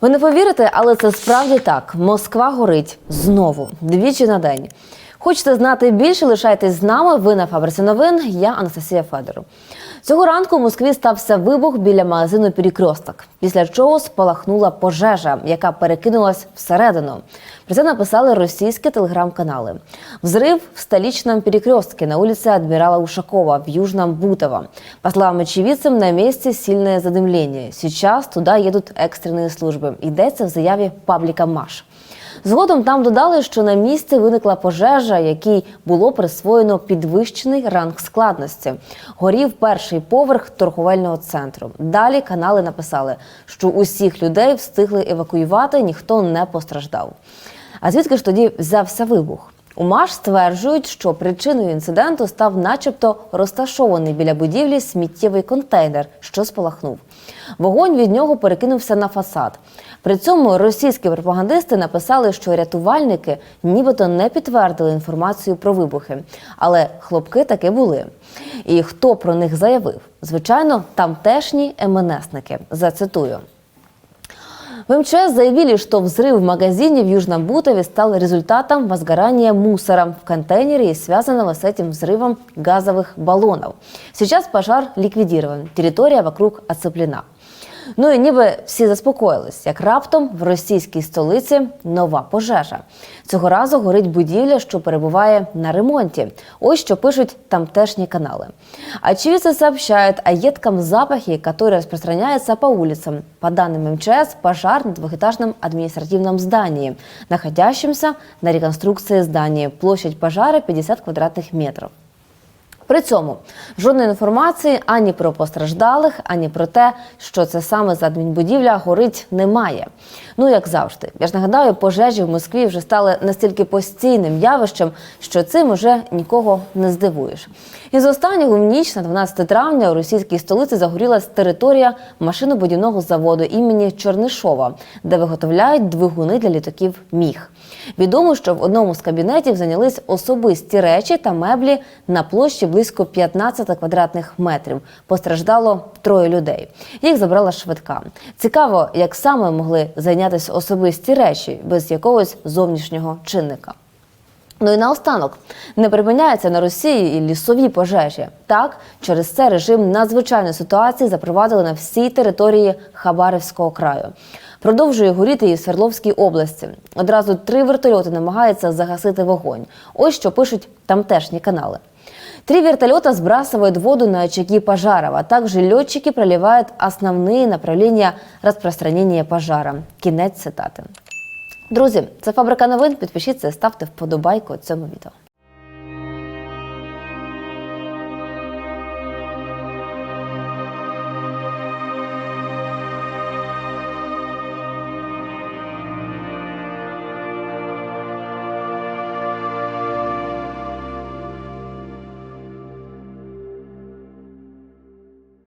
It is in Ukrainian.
Ви не повірите, але це справді так. Москва горить знову двічі на день. Хочете знати більше? Лишайтесь з нами. Ви на фабриці новин. Я Анастасія Федоров. Цього ранку в Москві стався вибух біля магазину Перекресток, після чого спалахнула пожежа, яка перекинулась всередину. Про це написали російські телеграм-канали. Взрыв в столичном перекрестке на улице Адмирала Ушакова в Южном Бутово. По словам очевидцев, на месте сильное задымление. Сейчас туда едут экстренные служби. Йдеться в заяві пабліка Маш. Згодом там додали, що на місці виникла пожежа, якій було присвоєно підвищений ранг складності. Горів перший поверх торговельного центру. Далі канали написали, що усіх людей встигли евакуювати, ніхто не постраждав. А звідки ж тоді взявся вибух? У МАШ стверджують, що причиною інциденту став, начебто, розташований біля будівлі сміттєвий контейнер, що спалахнув. Вогонь від нього перекинувся на фасад. При цьому російські пропагандисти написали, що рятувальники нібито не підтвердили інформацію про вибухи, але хлопки таки були. І хто про них заявив? Звичайно, тамтешні МНСники. Зацитую. В МЧС заявили, что взрыв в магазине в Южном Бутове стал результатом возгорания мусора в контейнере и связанного с этим взрывом газовых баллонов. Сейчас пожар ликвидирован, территория вокруг оцеплена. Ну і ніби всі заспокоїлись, як раптом в російській столиці нова пожежа. Цього разу горить будівля, що перебуває на ремонті. Ось що пишуть тамтешні канали. Очевидцы сообщают о едком запахе, который распространяется по улицам. По данным МЧС, пожар на двухэтажном административном здании, находящемся на реконструкции здания. Площадь пожара 50 квадратных метров. При цьому жодної інформації ані про постраждалих, ані про те, що це саме за адмінбудівля горить, немає. Ну як завжди, я ж нагадаю, пожежі в Москві вже стали настільки постійним явищем, що цим уже нікого не здивуєш. І з останнього в ніч на 12 травня у російській столиці загорілась територія машинобудівного заводу імені Чернишова, де виготовляють двигуни для літаків Міг. Відомо, що в одному з кабінетів зайнялись особисті речі та меблі на площі близько 15 квадратних метрів. Постраждало троє людей. Їх забрала швидка. Цікаво, як саме могли зайнятися особисті речі без якогось зовнішнього чинника. Ну і наостанок не припиняються на Росії і лісові пожежі. Так, через це режим надзвичайної ситуації запровадили на всій території Хабаровського краю. Продовжує горіти і в Свердловській області. Одразу три вертольоти намагаються загасити вогонь. Ось що пишуть тамтешні канали. Три вертолета сбрасывают воду на очаги пожаров, а также летчики проливают основные направления распространения пожара. Кінець цитати. Друзі, це фабрика новин. Підпишіться, ставте вподобайку цьому відео.